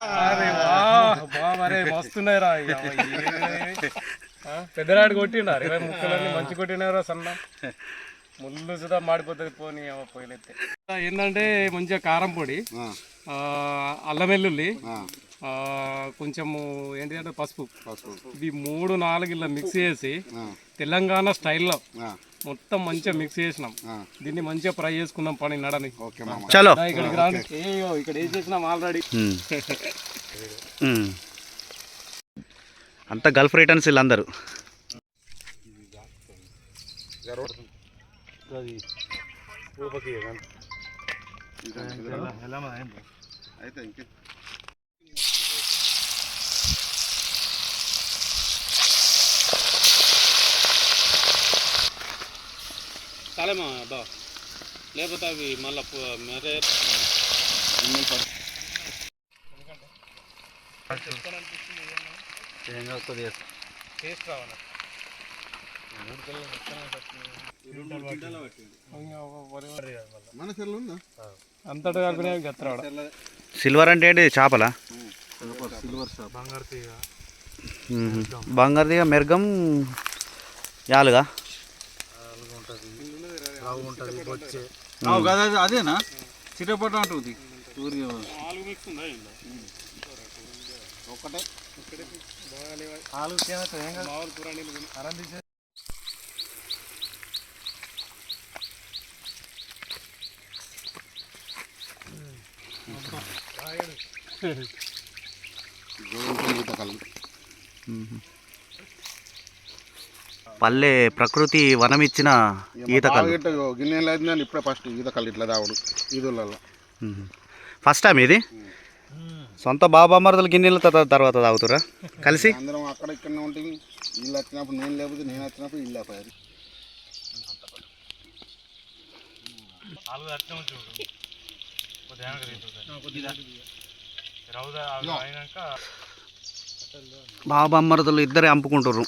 అరే వాహ్, బామరే మస్తున్నాయి రా పెద్దరాడు కొట్టిండు ఇరవై ముక్కలన్నీ మంచి కొట్టినారా సన్న. ముళ్ళు సుధా మాడిపోతుంది పోనీ పోయినైతే. ఏంటంటే మంచిగా కారం పొడి అల్లం వెల్లుల్లి ఆ, కొంచెము ఏంటంటే పసుపు. ఇవి మూడు నాలుగు ఇలా మిక్స్ చేసి తెలంగాణ స్టైల్లో మొత్తం మంచిగా మిక్స్ చేసినాం. దీన్ని మంచిగా ఫ్రై చేసుకున్నాం పని నడని. చలో. ఇక్కడికి రాండి. ఏయో ఇక్కడ ఏం చేసినాం ఆల్రెడీ. అంతా గల్ఫ్ రిటర్న్స్ వీళ్ళందరూ. చాలేమా దా లేకపోతే అవి మళ్ళీ మరే టేస్ట్ రావాలి అంతటా కలిపిన గత్తరాడ సిల్వర్ అంటే ఏంటి చేపలా ఉమ్. బంగారు తీగ మెరుగం యాలుగా? అదేనా? చిటపట అంటుంది. సూర్య నాలుగు మిక్స్ ఉందా ఇందులో? మామూలు కూర నీళ్ళు తిని. పల్లె ప్రకృతి వనమిచ్చిన ఈతకల్లు. గిన్నెలు అయితే నేను ఇప్పుడే ఫస్ట్ ఈత కళ్ళు ఇట్లా తాగుడు ఈదులలో ఫస్ట్ టైం ఇది? సొంత బాబామరదలు గిన్నెలు తర్వా- తర్వాత తాగుతురా కలిసి? అందరం అక్కడ ఇక్కడనే ఉంటుంది వీళ్ళు వచ్చినప్పుడు నేను లేకపోతే నేను వచ్చినప్పుడు వీళ్ళు లేకపోయారు బాబామరదలు ఇద్దరే అంపుకుంటుర్రు.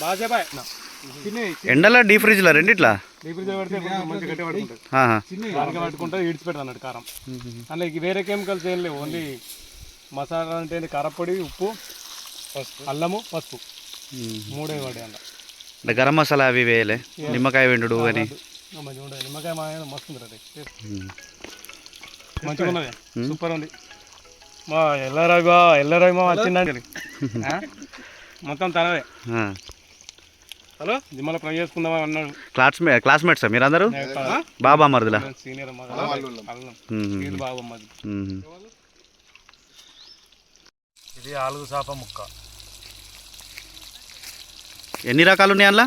బాగా చెప్పాయి చిన్న ఎండలా డీ రెండిట్లా? ఫ్రిడ్జ్ ఆహా. దానికి పట్టుకుంటే ఇడిచిపెడతాను అన్నట్టు కారం. అందులో వేరే కెమికల్స్ ఏం లేవు. ఓన్లీ మసాలా అంటే ఏంటి కారపొడి ఉప్పు పసుపు. అల్లము పసుపు. మూడే వాడే అందులో. అంటే గరం మసాలా అవి వేయలే నిమ్మకాయ వెండుడు అని నిమ్మకాయ మా మస్తు ఉంది రే మంచిగా ఉన్నది సూపర్ ఉంది మా ఎల్లరావి బా ఎల్లరావి మా వచ్చిందండి? మొత్తం తనదే. ఆ. హలో దిమ్మల ఫ్రై చేసుకుందామా అన్నాడు. క్లాస్మే క్లాస్మేట్సా మీరందరూ? బాబామరదులా సీనియర్ అమ్మ అల్లం. మ్మ్. ఇది ఆలుగు చేప ముక్క. ఎన్ని రకాలు ఉన్నాయి అందులో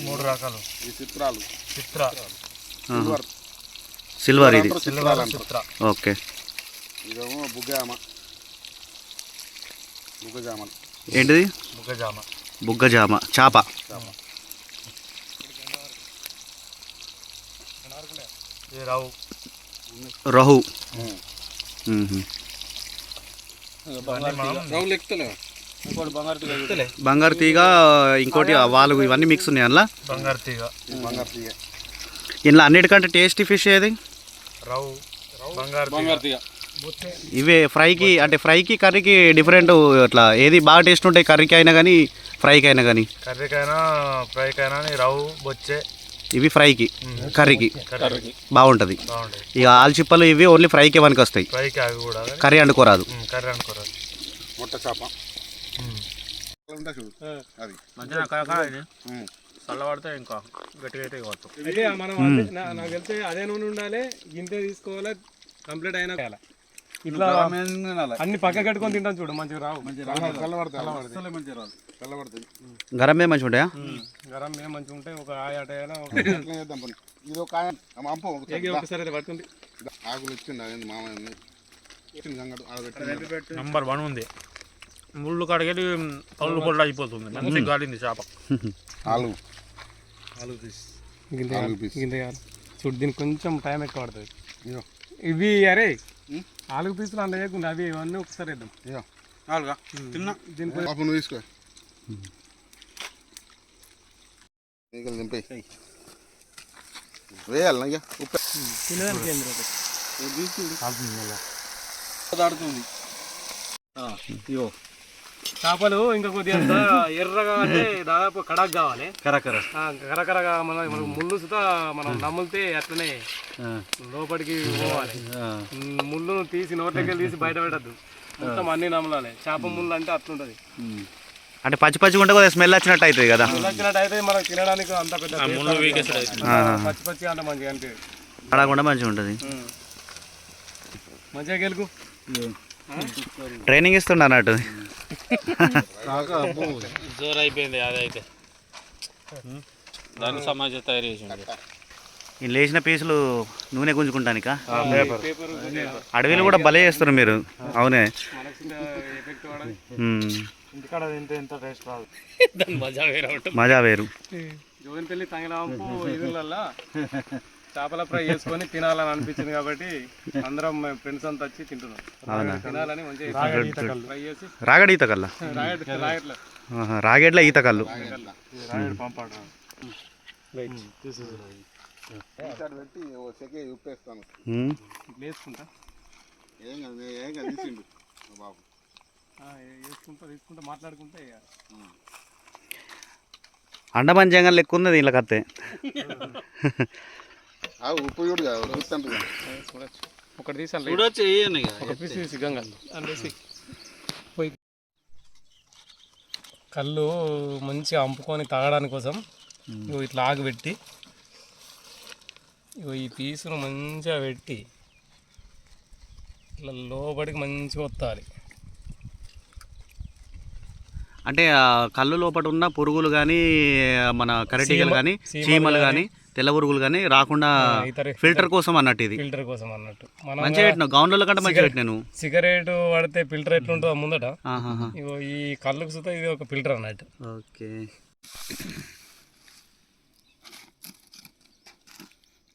మూడు రకాలు. చిత్రాలు. చిత్ర. సిల్వర్ ఇది? ఓకే. ఇదేమో బుగ్గామ బుగ్గజామలు ఏంటిది? బుగ్గజామ. చాప. రావు రహు. బంగారు తీగ. బంగారు తీగ ఇంకోటి వాళ్ళు ఇవన్నీ మిక్స్ ఉన్నాయి అందులో? బంగారు తీగ. బంగారు తీగ. ఇందులో అన్నిటికంటే టేస్టీ ఫిష్ ఏది? రావు బంగారు బంగారు తీగ. ఇవే ఫ్రైకి అంటే ఫ్రైకి కర్రీకి డిఫరెంట్ అట్లా ఏది బాగా టేస్ట్ ఉంటాయి కర్రీకి అయినా కానీ ఫ్రైకి అయినా కానీ కర్రీకైనా ఫ్రైకైనా రావు బొచ్చే. ఇవి ఫ్రైకి కర్రీకి. కర్రీకి. బాగుంటుంది. ఇక ఆల్చిప్పలు ఇవి ఓన్లీ ఫ్రైకి వనికి వస్తాయి ఫ్రైకి అవి కూడా. కర్రీ వండుకోరాదు. కర్రీ మొట్ట చేప. అది. చల్లబడితే ఇంకా. గట్టిగా అయితే కావచ్చు అయితే మనం అదే నా- నాకు తెలిస్తే అదే నూనె ఉండాలి గింతే తీసుకోవాలి కంప్లీట్ అయినా చేయాలి. ఇట్లా అన్ని పక్క కట్టుకొని తింటాం చూడు మంచిగా రావు. గరమే మంచిగా ఉంటాయా? గరం మేము మంచిగా ఉంటాయి ఒక ఆయ అట వేయాలా, ఒక ఇది ఒక ఆయన అంప ఒకసారి ఏగి ఒకసారి అయితే పట్టుకుంది. దా. ఆకులు ఇచ్చిండు ఆయన మామయ్య నంబర్ వన్ ఉంది. ముళ్ళు కడిగేది పళ్ళు పొళ్ళు అయిపోతుంది. మంచి గాలింది చేప. ఆలు. కాదు, పీస్. గింతే కాదు. చూడు దీనికి కొంచెం టైం ఎక్కువ పడుతుంది. ఇవి అరే ఉం? ఆలుగు పీసులు అందులో వేయకుండా అవి ఇవన్నీ ఒకసారి వేద్దాం. నాలుగా తిన్నా? తీసుకో. నీకు దింపే వేయాలి ఇక ఉప్పు. దాడుతుంది. ఇగో. చేపలు ఇంకా కొద్దిగా అంత ఎర్రగా అంటే దాదాపు కడాక్ కావాలి. కరకర. కరకరగా మన మనకు ముళ్ళు సుతా మనం నమ్ములితే అట్లనే లోపలికి పోవాలి. ముళ్ళును తీసి నోట్లోకి వెళ్ళి తీసి బయట పెట్టద్దు. మొత్తం అన్ని నమ్మలాలి చేప ముళ్ళు అంటే అట్లుంటది. అంటే పచ్చి పచ్చిగా ఉంటే కొద్దిగా స్మెల్ వచ్చినట్టు అవుతుంది కదా. వచ్చినట్టు అయితే మనకు తినడానికి అంత పెద్ద పచ్చి పచ్చి అంటే మంచిగా అనిపించదు అడగకుండా మంచిగా ఉంటుంది. మంచిగా గెలుకు ట్రైనింగ్ ఇస్తుండ అన్నట్టు. జోరు అయిపోయింది అదైతే. దాన్ని సమాజం తయారు చేసిండు. ఈ లేచిన పీసులు నూనె గుంజుకుంటానిక? పేపర్. అడవిలో కూడా భలే చేస్తారు మీరు. అవునే. మనకు ఎఫెక్ట్ పడదు. ఉమ్. ఇంటికాడ తింటే ఎంత టేస్ట్ రాదు. దాని మజా వేరే మజా వేరు. చేపల ఫ్రై చేసుకొని తినాలని అనిపించింది కాబట్టి అందరం ఫ్రెండ్స్ అంతా వచ్చి తింటున్నాం. తినాలని మంచిగా ఫ్రై చేసి రాగడి ఈత కల్లా రాగేడ్ల. ఈత కళ్ళు. పెట్టి సెకే ఉప్పేస్తాను. వేసుకుంటా ఏం కాదు నే- ఏం కాదు తీసిండు. మా బాబు. ఆ, వేసుకుంటా తీసుకుంటా మాట్లాడుకుంటే అండమాన్ జంగల్ లెక్క ఉన్నది ఇలా కత్తే. ఉప్పు చూడు కదా చూస్తాను చూడొచ్చు ఒకటి తీసాను చూడొచ్చు వేయను ఇక. ఒక పీస్ తీసి గంగ అందేసి పోయి. కళ్ళు మంచిగా అంపుకొని తాగడానికి కోసం ఇగో ఇట్లా ఆగి పెట్టి ఇగో ఈ పీసును మంచిగా పెట్టి ఇట్లా లోపలికి మంచిగా వత్తాలి అంటే ఆ కళ్ళు లోపల ఉన్న పురుగులు కానీ మన కరటిగలు కానీ చీమలు చీమలు కానీ తెల్ల పురుగులు కానీ రాకుండా ఇతర. ఫిల్టర్ కోసం అన్నట్టు ఇది. ఫిల్టర్ కోసం అన్నట్టు. మనం మంచిగా పెట్టినావు. గౌన్ల కంటే మంచిగా పెట్టినాను సిగరెట్ పడితే ఫిల్టర్ ఎట్లుంటుందో ముందట. ఈ కళ్ళకు సుతా ఇది ఒక ఫిల్టర్ అన్నట్టు. ఓకే.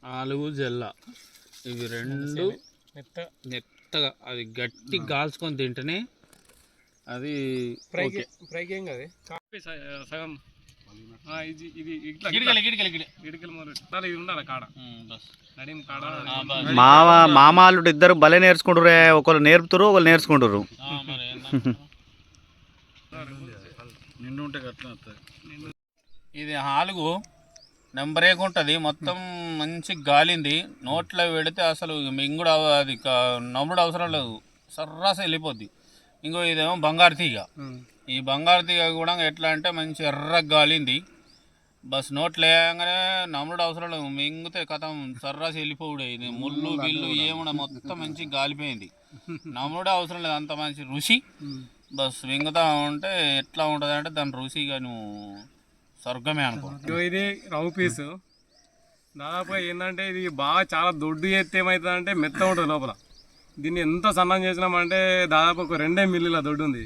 ఆలుగు జల్ల. ఇవి రెండు మెత్త. మెత్తగా. అది గట్టి గాల్చుకొని తింటేనే అది ఫ్రైకి ఫ్రైకి ఏం కాదు? సగం. ఇది ఇది ఇట్లా గిడిగలి గిడిగలి గిడి. ఇడికలు మొదలు ఉండాలి ఇది ఉండాలి కాడ? బస్. నడిం కాడ. మామ మామాలు ఇద్దరు భలే నేర్చుకుంటారు ఒకళ్ళు నేర్పుతారు ఒకళ్ళు నేర్చుకుంటారు? నిండు ఉంటే అట్లా ఇది హాలుగు నెంబరేగా ఉంటుంది. మొత్తం మంచి గాలింది. నోట్లో పెడితే అసలు మింగుడు అది నమ్ముడు అవసరం లేదు. సర్రాస వెళ్ళిపోద్ది. ఇంకో ఇదేమో బంగారు తీగ. ఈ బంగారు తీగ కూడా ఎట్లా అంటే మంచి ఎర్ర గాలింది. బస్ నోట్లో వేయగానే నమ్ముడు అవసరం లేదు మింగితే కథం సర్రాసి వెళ్ళిపోవుడే. ఇది ముళ్ళు బిల్లు ఏముండ మొత్తం మంచి గాలిపోయింది. నమ్ముడు అవసరం లేదు అంత మంచి రుచి. బస్ మింగుతా ఉంటే ఎట్లా ఉంటుంది అంటే దాని రుచిగా నువ్వు స్వర్గమే అనుకో. ఇది రవ్వ పీసు దాదాపుగా ఏంటంటే ఇది బాగా చాలా దొడ్డు చేస్తే ఏమవుతుంది అంటే మెత్త ఉంటుంది లోపల. దీన్ని ఎంత సన్నం చేసినామంటే దాదాపు ఒక రెండే మిల్లుల దొడ్డు ఉంది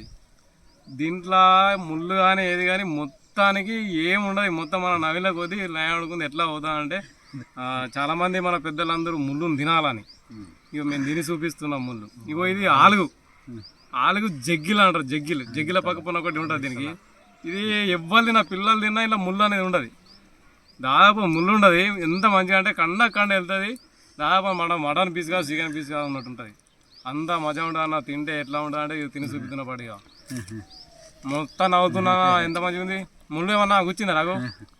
దీంట్లో ముళ్ళు కానీ ఏది కానీ మొత్తానికి ఏముండదు. మొత్తం మన నవిల కొద్దీ లైన్ అడుగుంది ఎట్లా అవుతా అంటే మన పెద్దలందరూ ముళ్ళును తినాలని. ఇగో మేము తిని చూపిస్తున్నాం ముళ్ళు. ఇగో ఇది ఆలుగు. ఆలుగు జగ్గిలు అంటారు. జగ్గిలు. జగ్గిల పక్క ఒకటి ఉంటుంది దీనికి. ఇది ఎవ్వరు తిన్నా పిల్లలు తిన్నా ఇలా ముళ్ళు అనేది ఉండదు. దాదాపు ముళ్ళు ఉండదు. ఎంత మంచిగా అంటే కండ కండ వెళ్తుంది. దాదాపు మన మటన్ పీస్ కాదు చికెన్ పీస్ కాదు ఉన్నట్టు ఉంటుంది. అంత మజా ఉండదు అన్న తింటే ఎట్లా ఉంటుంది అంటే ఇది తిని చూపిస్తున్న పాటిగా. మొత్తం నవ్వుతున్నా ఎంత మంచిగా ఉంది? ముళ్ళు ఏమన్నా కూర్చుందా నాకు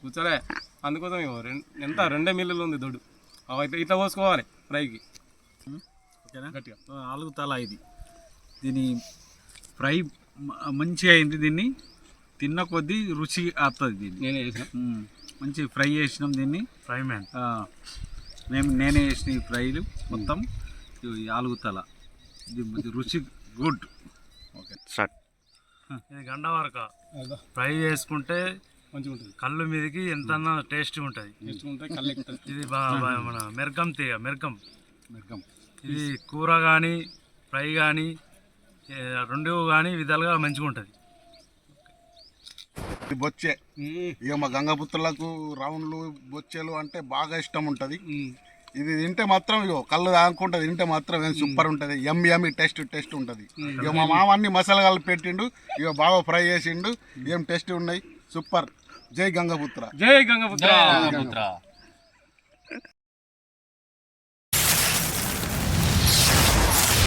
కూర్చోలే. అందుకోసం ఎంత? రెండే మిల్లులు ఉంది దొడ్డు. అవి అయితే ఇట్లా పోసుకోవాలి ఫ్రైకి. ఓకేనా? గట్టిగా. ఆలుగు తల ఇది. దీని ఫ్రై మంచిగా అయింది దీన్ని. తిన్న కొద్దీ రుచి వస్తుంది దీన్ని. నేనే చేసిన. మంచి ఫ్రై చేసినాం దీన్ని. Fry man. ఆ, మేము నేనే చేసిన ఈ ఫ్రైలు మొత్తం. ఈ ఆలుగు తల. ఇది ఇది రుచి గుడ్. ఓకే. స్టార్ట్ ఇది గండవరక. ఫ్రై చేసుకుంటే మంచిగా ఉంటుంది కళ్ళు మీదకి ఎంత టేస్ట్ ఉంటుంది ఇది మన మెరకం తీగ మెరకం మిరకం ఇది కూర కానీ ఫ్రై కానీ రెండు కానీ విధాలుగా మంచిగా ఉంటుంది ఇది బొచ్చే ఇక మా గంగపుత్రులకు రౌండ్లు బొచ్చెలు అంటే బాగా ఇష్టం ఉంటుంది ఇది తింటే మాత్రం ఇగో కళ్ళు తాగుకుంటే తింటే మాత్రం ఏం సూపర్ ఉంటుంది. ఎమ్ ఎమ్మి టేస్ట్ టేస్ట్ ఉంటుంది. ఇక మా మామ అన్ని మసాలా కలిపి పెట్టిండు ఇక బాగా ఫ్రై చేసిండు ఏం టేస్ట్ ఉన్నాయి సూపర్ జై గంగపుత్ర. జై గంగపుత్ర. పుత్ర